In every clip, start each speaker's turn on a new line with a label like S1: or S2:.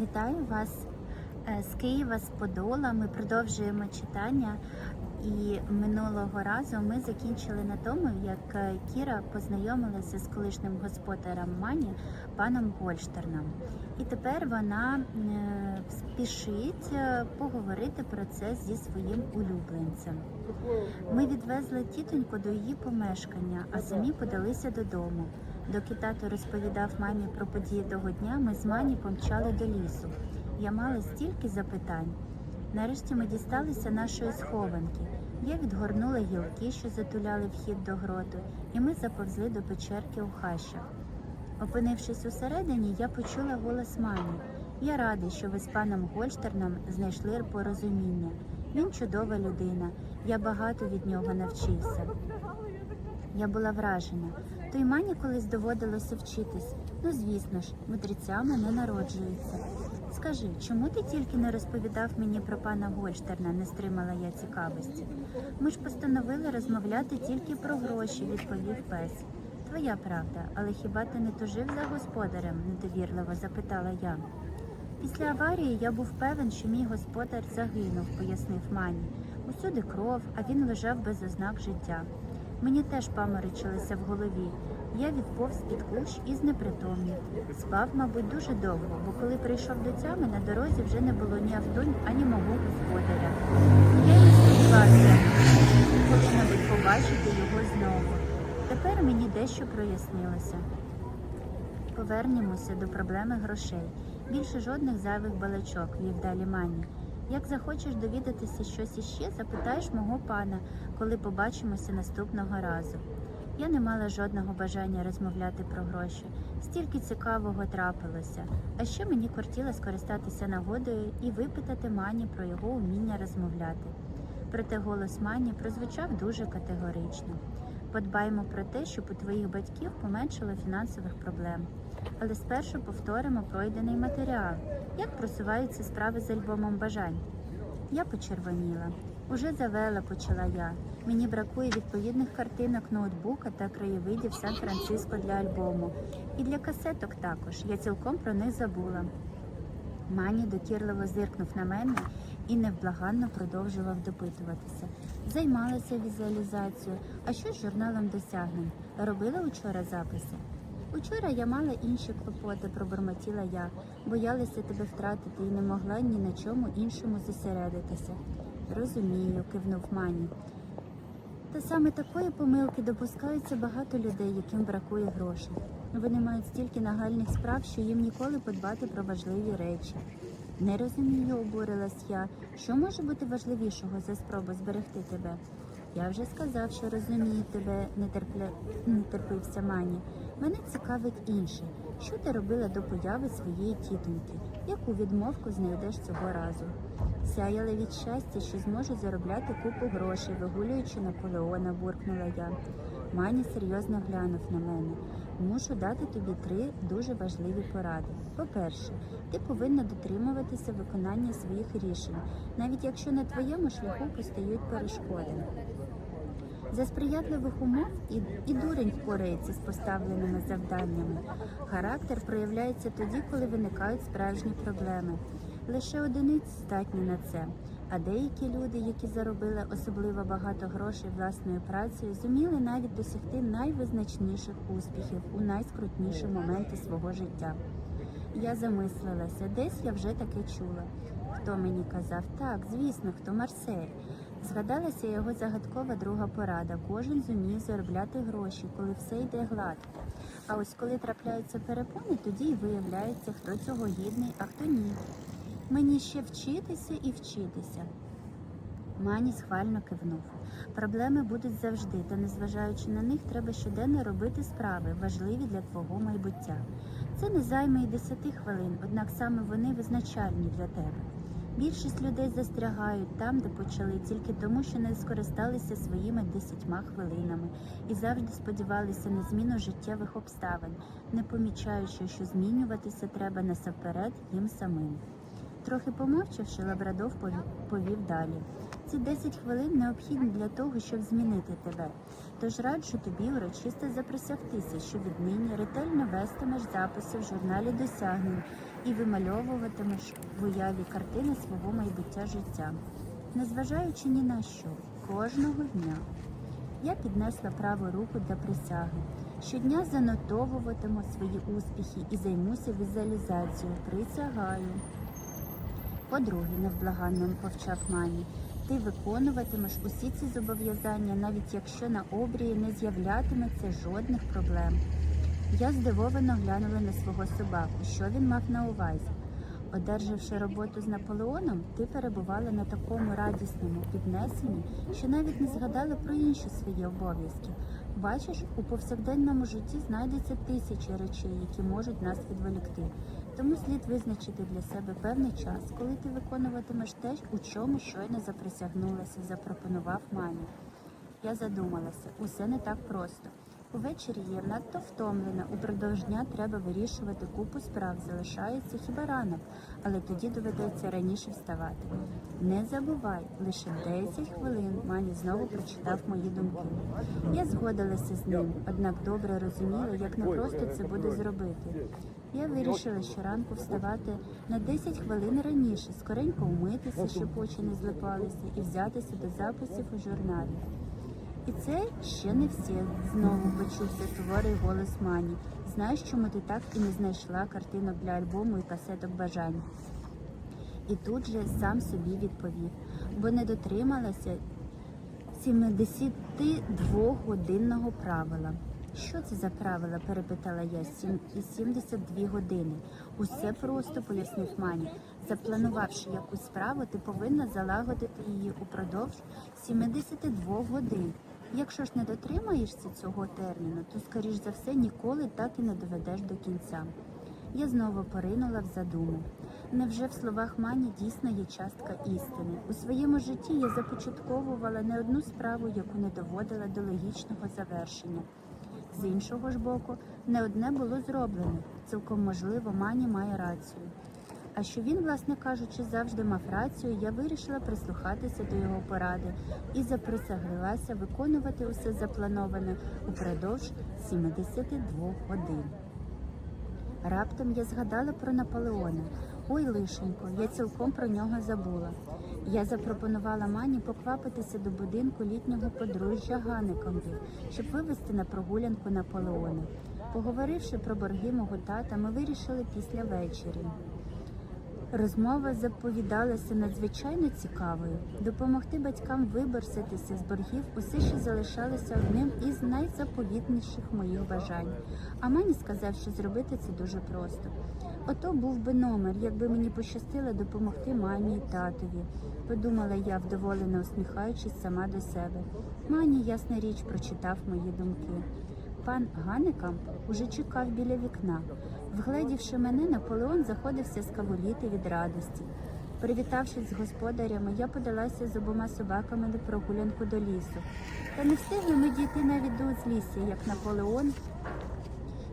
S1: Вітаю вас е, з Києва, з Подола. Ми продовжуємо читання. І минулого разу ми закінчили на тому, як е, Кіра познайомилася з колишнім господарем Мані, паном Гольштерном. І тепер вона е, спішить поговорити про це зі своїм улюбленцем. Ми відвезли тітоньку до її помешкання, а самі подалися додому. Доки тато розповідав мамі про події того дня, ми з Мані помчали до лісу. Я мала стільки запитань. Нарешті ми дісталися нашої схованки. Я відгорнула гілки, що затуляли вхід до гроту, і ми заповзли до печерки у хащах. Опинившись усередині, я почула голос Мані. Я радий, що ви з паном Гольштерном знайшли порозуміння. Він чудова людина. Я багато від нього навчився. Я була вражена. То й мані колись доводилося вчитись. Ну, звісно ж, мудрецями не народжуються. Скажи, чому ти тільки не розповідав мені про пана Гольштерна, не стримала я цікавості. Ми ж постановили розмовляти тільки про гроші, відповів пес. Твоя правда, але хіба ти не тужив за господарем? недовірливо запитала я. Після аварії я був певен, що мій господар загинув, пояснив Мані. Усюди кров, а він лежав без ознак життя. Мені теж паморочилося в голові. Я відповз під кущ і знепритомнів. Спав, мабуть, дуже довго, бо коли прийшов до тями, на дорозі вже не було ні авто, ані мого господаря. Я не сподівався коли-небудь побачити його знову. Тепер мені дещо прояснилося. Повернемося до проблеми грошей. Більше жодних зайвих балачок, вів далі Мані. Як захочеш довідатися щось іще, запитаєш мого пана, коли побачимося наступного разу. Я не мала жодного бажання розмовляти про гроші. Стільки цікавого трапилося. А ще мені кортіло скористатися нагодою і випитати Мані про його уміння розмовляти. Проте голос Мані прозвучав дуже категорично. Подбаймо про те, щоб у твоїх батьків поменшало фінансових проблем. Але спершу повторимо пройдений матеріал. Як просуваються справи з альбомом бажань? Я почервоніла. Уже завела, почала я. Мені бракує відповідних картинок ноутбука та краєвидів Сан-Франциско для альбому. І для касеток також. Я цілком про них забула. Мані докірливо зиркнув на мене і невблаганно продовжував допитуватися. Займалася візуалізацією. А що з журналом досягнень? Робила учора записи? Учора я мала інші клопоти, пробормотіла я, боялася тебе втратити і не могла ні на чому іншому зосередитися. Розумію, кивнув Мані. Та саме такої помилки допускаються багато людей, яким бракує грошей. Вони мають стільки нагальних справ, що їм ніколи подбати про важливі речі. Не розумію, обурилась я. Що може бути важливішого за спробу зберегти тебе? Я вже сказав, що розумію тебе, нетерпля... нетерпився Мані. Мене цікавить інше. Що ти робила до появи своєї тітоньки? Яку відмовку знайдеш цього разу? Сяяла від щастя, що зможу заробляти купу грошей, вигулюючи Наполеона, буркнула я. Мані серйозно глянув на мене. Мушу дати тобі три дуже важливі поради. По-перше, ти повинна дотримуватися виконання своїх рішень, навіть якщо на твоєму шляху постають перешкоди. За сприятливих умов і, і дурень впорається з поставленими завданнями. Характер проявляється тоді, коли виникають справжні проблеми. Лише одиниць здатні на це. А деякі люди, які заробили особливо багато грошей власною працею, зуміли навіть досягти найвизначніших успіхів у найскрутніші моменти свого життя. Я замислилася, десь я вже таке чула. Хто мені казав? Так, звісно, хто Марсель. Згадалася його загадкова друга порада. Кожен зуміє заробляти гроші, коли все йде гладко. А ось коли трапляються перепони, тоді й виявляється, хто цього гідний, а хто ні. Мені ще вчитися і вчитися. Мані схвально кивнув. Проблеми будуть завжди, та незважаючи на них, треба щоденно робити справи, важливі для твого майбуття. Це не займе й десяти хвилин, однак саме вони визначальні для тебе. Більшість людей застрягають там, де почали, тільки тому, що не скористалися своїми десятьма хвилинами і завжди сподівалися на зміну життєвих обставин, не помічаючи, що змінюватися треба насамперед їм самим. Трохи помовчавши, Лабрадов повів, далі. Ці 10 хвилин необхідні для того, щоб змінити тебе. Тож раджу тобі урочисто заприсягтися, що віднині ретельно вестимеш записи в журналі досягнень і вимальовуватимеш в уяві картини свого майбуття життя, незважаючи ні на що, кожного дня. Я піднесла праву руку для присяги. Щодня занотовуватиму свої успіхи і займуся візуалізацією. Присягаю. По-друге, невблаганно повчав Мані, ти виконуватимеш усі ці зобов'язання, навіть якщо на обрії не з'являтиметься жодних проблем. Я здивовано глянула на свого собаку. Що він мав на увазі? Одержавши роботу з Наполеоном, ти перебувала на такому радісному піднесенні, що навіть не згадала про інші свої обов'язки. Бачиш, у повсякденному житті знайдеться тисячі речей, які можуть нас відволікти. Тому слід визначити для себе певний час, коли ти виконуватимеш те, у чому щойно заприсягнулася, запропонував Мані. Я задумалася, усе не так просто. Увечері я надто втомлена. Упродовж дня треба вирішувати купу справ. Залишається хіба ранок, але тоді доведеться раніше вставати. Не забувай, лише 10 хвилин Мані знову прочитав мої думки. Я згодилася з ним, однак добре розуміла, як непросто це буде зробити. Я вирішила щоранку вставати на 10 хвилин раніше, скоренько умитися, щоб очі не злипалися, і взятися до записів у журналі. І це ще не все. Знову почувся суворий голос Мані. Знаєш, чому ти так і не знайшла картинок для альбому і касеток бажань? І тут же сам собі відповів, бо не дотрималася 72-годинного правила. Що це за правила? перепитала я. І 72 години. Усе просто пояснив Мані. Запланувавши якусь справу, ти повинна залагодити її упродовж 72 годин. Якщо ж не дотримаєшся цього терміну, то скоріш за все ніколи так і не доведеш до кінця. Я знову поринула в задуму. Невже в словах Мані дійсно є частка істини? У своєму житті я започатковувала не одну справу, яку не доводила до логічного завершення. З іншого ж боку, не одне було зроблено. Цілком можливо, Мані має рацію. А що він, власне кажучи, завжди мав рацію, я вирішила прислухатися до його поради і заприсяглася виконувати усе заплановане упродовж 72 годин. Раптом я згадала про Наполеона. Ой, лишенько, я цілком про нього забула. Я запропонувала Мані поквапитися до будинку літнього подружжя Ганикомбів, щоб вивезти на прогулянку Наполеона. Поговоривши про борги мого тата, ми вирішили після вечері. Розмова заповідалася надзвичайно цікавою. Допомогти батькам виборситися з боргів усе ще залишалося одним із найзаповітніших моїх бажань. А мені сказав, що зробити це дуже просто. Ото був би номер, якби мені пощастило допомогти мамі і татові. Подумала я, вдоволено усміхаючись сама до себе. Мані, ясна річ, прочитав мої думки. Пан Ганекамп уже чекав біля вікна. Вгледівши мене, Наполеон заходився скавуліти від радості. Привітавшись з господарями, я подалася з обома собаками на прогулянку до лісу. Та не встигли ми дійти навіть до узлісся, як Наполеон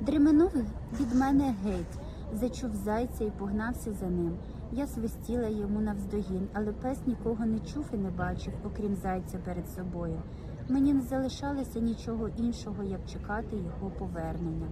S1: дременув від мене геть, зачув зайця і погнався за ним. Я свистіла йому навздогін, але пес нікого не чув і не бачив, окрім зайця перед собою. Мені не залишалося нічого іншого, як чекати його повернення.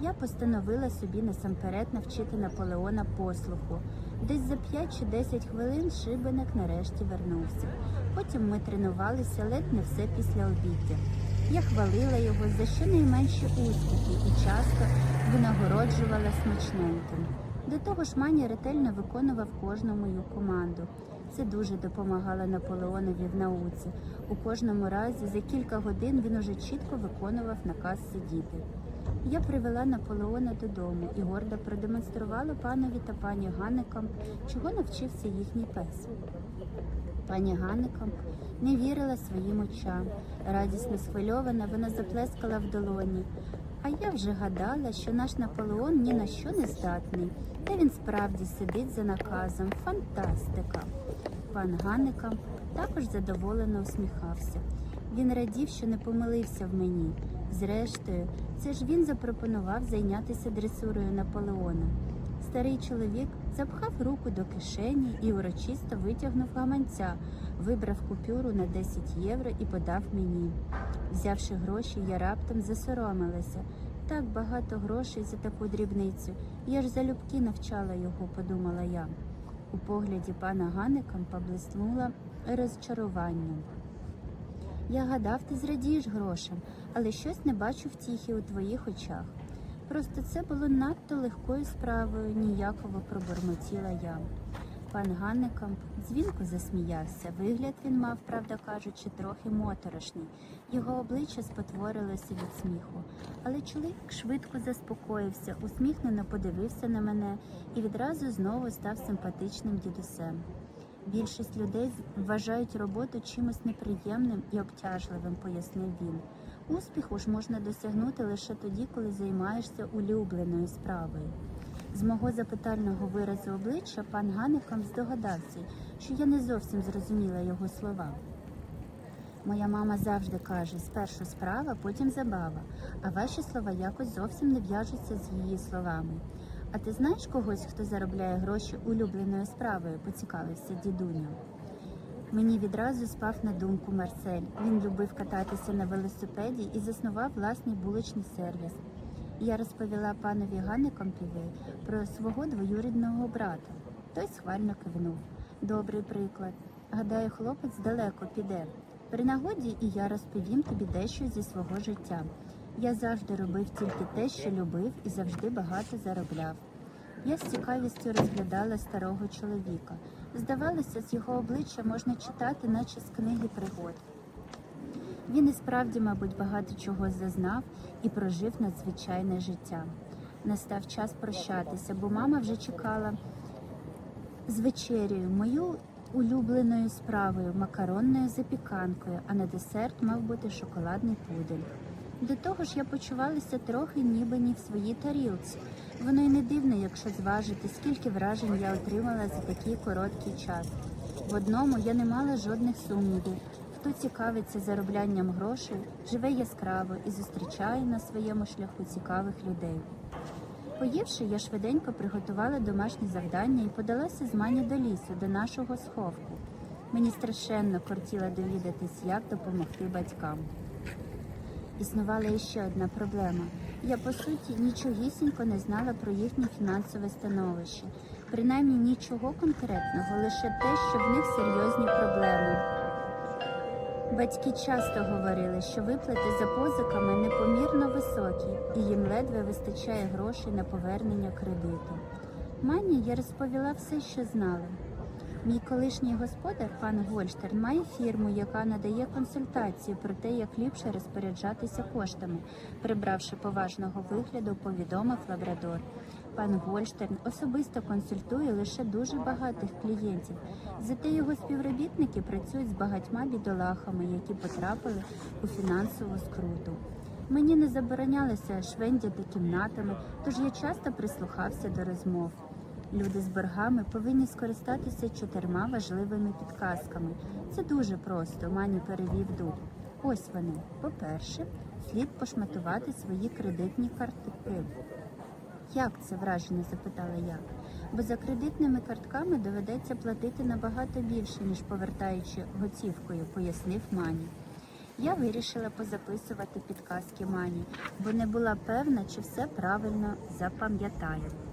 S1: Я постановила собі насамперед навчити Наполеона послуху. Десь за 5 чи 10 хвилин шибеник нарешті вернувся. Потім ми тренувалися ледь не все після обіддя. Я хвалила його за щонайменші успіхи і часто винагороджувала смачненьким. До того ж, Маня ретельно виконував кожну мою команду. Це дуже допомагало Наполеонові в науці. У кожному разі за кілька годин він уже чітко виконував наказ сидіти. Я привела Наполеона додому і гордо продемонструвала панові та пані Ганникам, чого навчився їхній пес. Пані Ганникам не вірила своїм очам. Радісно схвильована, вона заплескала в долоні. А я вже гадала, що наш Наполеон ні на що не здатний. Та він справді сидить за наказом. Фантастика! Пан Ганика також задоволено усміхався. Він радів, що не помилився в мені. Зрештою, це ж він запропонував зайнятися дресурою Наполеона. Старий чоловік запхав руку до кишені і урочисто витягнув гаманця, вибрав купюру на 10 євро і подав мені. Взявши гроші, я раптом засоромилася. Так багато грошей за таку дрібницю. Я ж залюбки навчала його, подумала я. У погляді пана Ганика поблиснула розчарування. Я гадав, ти зрадієш грошам, але щось не бачу втіхи у твоїх очах. Просто це було надто легкою справою, ніяково пробурмотіла я. Пан Ганнекамп дзвінко засміявся. Вигляд він мав, правда кажучи, трохи моторошний. Його обличчя спотворилося від сміху. Але чоловік швидко заспокоївся, усміхнено подивився на мене і відразу знову став симпатичним дідусем. Більшість людей вважають роботу чимось неприємним і обтяжливим, пояснив він. Успіху ж можна досягнути лише тоді, коли займаєшся улюбленою справою. З мого запитального виразу обличчя пан Ганикам здогадався, що я не зовсім зрозуміла його слова. Моя мама завжди каже: спершу справа, потім забава, а ваші слова якось зовсім не в'яжуться з її словами. А ти знаєш когось, хто заробляє гроші улюбленою справою? поцікавився дідуня. Мені відразу спав на думку Марсель. Він любив кататися на велосипеді і заснував власний булочний сервіс. Я розповіла панові Ганникампіві про свого двоюрідного брата. Той схвально кивнув. Добрий приклад. Гадаю, хлопець далеко піде. При нагоді і я розповім тобі дещо зі свого життя. Я завжди робив тільки те, що любив, і завжди багато заробляв. Я з цікавістю розглядала старого чоловіка. Здавалося, з його обличчя можна читати, наче з книги пригод. Він і справді, мабуть, багато чого зазнав і прожив надзвичайне життя. Настав час прощатися, бо мама вже чекала з вечерею, мою улюбленою справою, макаронною запіканкою, а на десерт мав бути шоколадний пудель. До того ж, я почувалася трохи ніби не в своїй тарілці. Воно й не дивно, якщо зважити, скільки вражень я отримала за такий короткий час. В одному я не мала жодних сумнівів. Хто цікавиться зароблянням грошей, живе яскраво і зустрічає на своєму шляху цікавих людей. Поївши, я швиденько приготувала домашні завдання і подалася з мані до лісу, до нашого сховку. Мені страшенно кортіло довідатись, як допомогти батькам. Існувала іще одна проблема. Я, по суті, нічогісінько не знала про їхнє фінансове становище. Принаймні нічого конкретного, лише те, що в них серйозні проблеми. Батьки часто говорили, що виплати за позиками непомірно високі, і їм ледве вистачає грошей на повернення кредиту. Мані я розповіла все, що знала. Мій колишній господар, пан Гольштерн, має фірму, яка надає консультації про те, як ліпше розпоряджатися коштами, прибравши поважного вигляду, повідомив лабрадор. Пан Гольштерн особисто консультує лише дуже багатих клієнтів. Зате його співробітники працюють з багатьма бідолахами, які потрапили у фінансову скруту. Мені не заборонялося швендяти кімнатами, тож я часто прислухався до розмов. Люди з боргами повинні скористатися чотирма важливими підказками. Це дуже просто, Мані перевів дух. Ось вони. По-перше, слід пошматувати свої кредитні картки. Як це вражено? запитала я. Бо за кредитними картками доведеться платити набагато більше, ніж повертаючи готівкою, пояснив Мані. Я вирішила позаписувати підказки Мані, бо не була певна, чи все правильно запам'ятаю.